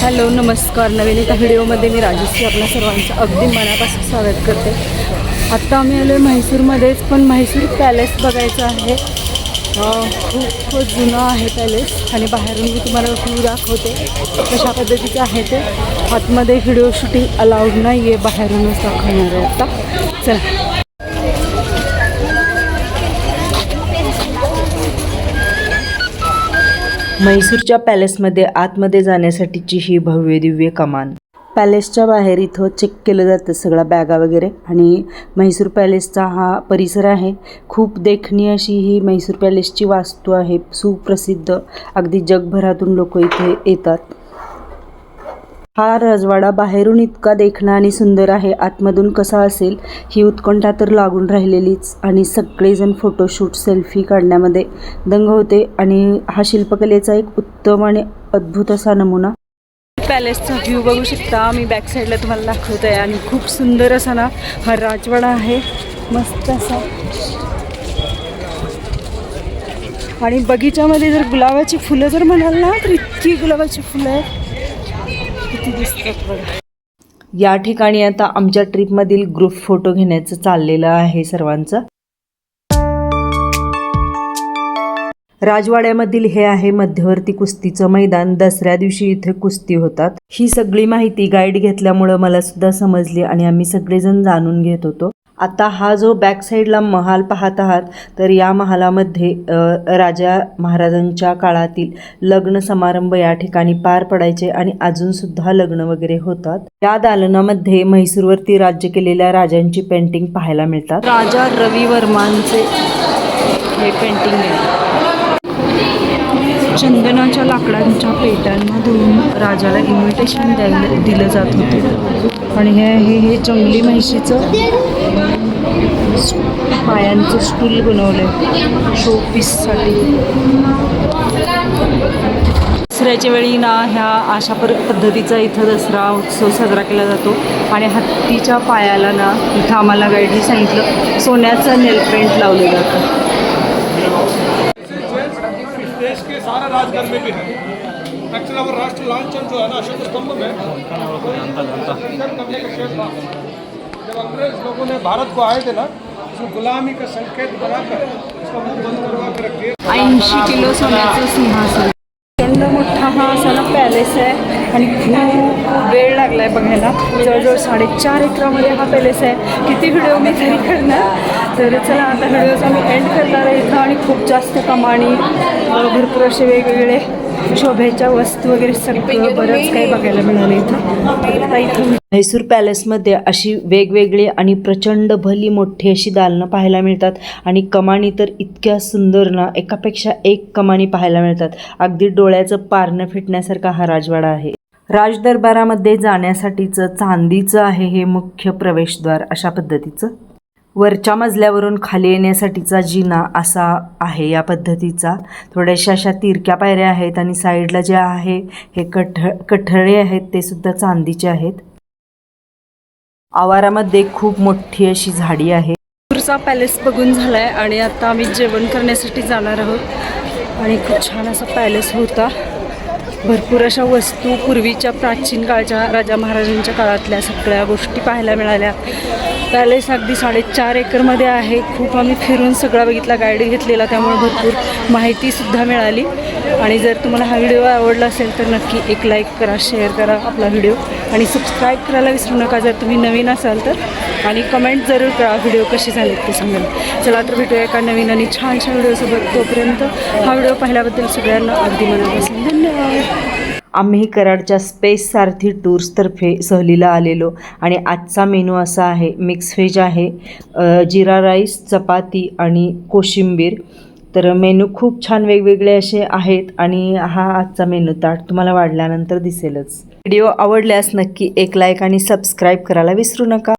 Hello नमस्कार. नवीन एका व्हिडिओमध्ये मी राजश्री. आपल्या सर्वांचं अगदी मनापासून स्वागत करते. आत्ता आम्ही आलो आहे म्हैसूरमध्येच पण म्हैसूर पॅलेस बघायचं आहे. खूप जुनं आहे पॅलेस आणि बाहेरून मी तुम्हाला व्ह्यू दाखवते कशा पद्धतीचं आहे ते. आतमध्ये व्हिडिओ शूटिंग अलाउड नाही आहे बाहेरूनच दाखवणार आहे आत्ता चला. म्हैसूरच्या पॅलेसमध्ये आतमध्ये जाण्यासाठीची ही भव्य दिव्य कमान. पॅलेसच्या बाहेर इथं चेक केलं जातं सगळ्या बॅगा वगैरे. आणि म्हैसूर पॅलेसचा हा परिसर आहे. खूप देखणी अशी ही म्हैसूर पॅलेसची वास्तू आहे. सुप्रसिद्ध. अगदी जगभरातून लोक इथे येतात. हा राजवाडा बाहेरून इतका देखणा आणि सुंदर आहे आतमधून कसा असेल ही उत्कंठा तर लागून राहिलेलीच. आणि सगळेजण फोटोशूट सेल्फी काढण्यामध्ये दंग होते. आणि हा शिल्पकलेचा एक उत्तम आणि अद्भुत असा नमुना. पॅलेसचा व्ह्यू बघू शकता. मी बॅक साईडला तुम्हाला दाखवत आहे आणि खूप सुंदर असा ना हा राजवाडा आहे. मस्त असा. आणि बगीच्यामध्ये जर गुलाबाची फुलं जर म्हणाल ना तर इतकी गुलाबाची फुलं आहेत. किती दिसतात बघा. या ठिकाणी आता आमच्या ट्रिपमधील ग्रुप फोटो घेण्याचं चाललेलं आहे सर्वांचं. राजवाड्यामधील हे आहे मध्यवर्ती कुस्तीचं मैदान. दसऱ्या दिवशी इथे कुस्ती होतात. ही सगळी माहिती गाईड घेतल्यामुळं मला सुद्धा समजली आणि आम्ही सगळेजण जाणून घेत होतो. आता हा जो बॅक साईडला महाल पाहत आहात तर या महालामध्ये राजा महाराजांच्या काळातील लग्न समारंभ या ठिकाणी पार पडायचे आणि अजूनसुद्धा लग्न वगैरे होतात. या दालनामध्ये म्हैसूरवरती राज्य केलेल्या राजांची पेंटिंग पाहायला मिळतात. राजा रवी वर्मांचे हे पेंटिंग आहे. चंदनाच्या लाकडांच्या पेट्यांमधून राजाला इन्व्हिटेशन द्यायला दिलं जात होते. आणि हे हे हे जंगली म्हैशीचं पायांचं स्टूल बनवलं आहे शो पीससाठी दसऱ्याच्या वेळी ना ह्या अशा पर पद्धतीचा इथं दसरा उत्सव साजरा केला जातो. आणि हत्तीच्या पायाला ना इथं आम्हाला गाईडनी सांगितलं सोन्याचं नेलपेंट लावलं जातं देश के सारे राजघर में भी है। एक्चुअली अब राष्ट्र लांछन जो है ना अशोक स्तंभ में जब अंग्रेज लोगों ने भारत को आए थे ना उसमें गुलामी का संकेत बनाकर उसका मुंह बंद करवा कर रख ऐंशी किलो सोन्याचं सिंहासन. प्रचंड मोठा हा असा ना पॅलेस आहे आणि खूप वेळ लागला आहे बघायला. जवळजवळ साडेचार एकरामध्ये हा पॅलेस आहे. किती व्हिडिओ मी तरी करणार? तर चला आता व्हिडिओज आम्ही एंड करणार आहे इथं आणि खूप जास्त कमाणी भरपूर असे वेगवेगळे शोभेच्या वस्तू वगैरे सगळं बरंच काही बघायला मिळालं इथं. इथून इथं म्हैसूर पॅलेसमध्ये अशी वेगवेगळी आणि प्रचंड भली मोठी अशी दालनं पाहायला मिळतात आणि कमानी तर इतक्या सुंदर ना एकापेक्षा एक कमानी पाहायला मिळतात. अगदी डोळ्याचं पारणं फिटण्यासारखा हा राजवाडा आहे. राजदरबारामध्ये जाण्यासाठीचं चांदीचं आहे हे मुख्य प्रवेशद्वार अशा पद्धतीचं. वरच्या मजल्यावरून खाली येण्यासाठीचा जिना असा आहे या पद्धतीचा. थोड्याशा अशा तिरक्या पायऱ्या आहेत आणि साईडला जे आहे हे कठ कठळे आहेत ते सुद्धा चांदीचे आहेत. आवारामध्ये खूप मोठी अशी झाडी आहे. नागपूरचा पॅलेस बघून झाला आहे आणि आता आम्ही जेवण करण्यासाठी जाणार आहोत. आणि खूप छान असा पॅलेस होता. भरपूर अशा वस्तू पूर्वीच्या प्राचीन काळच्या राजा महाराजांच्या काळातल्या सगळ्या गोष्टी पाहायला मिळाल्या. पॅलेस अगदी साडेचार एकरमध्ये आहे. खूप आम्ही फिरून सगळा बघितला गाईड घेतलेला त्यामुळे भरपूर माहितीसुद्धा मिळाली. आणि जर तुम्हाला हा व्हिडिओ आवडला असेल तर नक्की एक लाईक करा शेअर करा आपला व्हिडिओ. आणि सबस्क्राईब करायला विसरू नका जर तुम्ही नवीन असाल तर. आणि कमेंट जरूर करा व्हिडिओ कसे झालेत ते सांगाल चला तर भेटूया एका नवीन आणि छानशा व्हिडिओसोबत. तोपर्यंत हा व्हिडिओ पाहिल्याबद्दल सगळ्यांना अगदी मनापासून धन्यवाद. आम्ही कराडच्या स्पेस सारथी टूर्सतर्फे सहलीला आलेलो. आणि आजचा मेनू असा आहे मिक्स व्हेज आहे जिरा राईस चपाती आणि कोशिंबीर. तर मेनू खूप छान वेगवेगळे असे आहेत आणि हा आजचा मेनू ताट तुम्हाला वाढल्यानंतर दिसेलच. व्हिडिओ आवडल्यास नक्की एक लाईक आणि सबस्क्राईब करायला विसरू नका.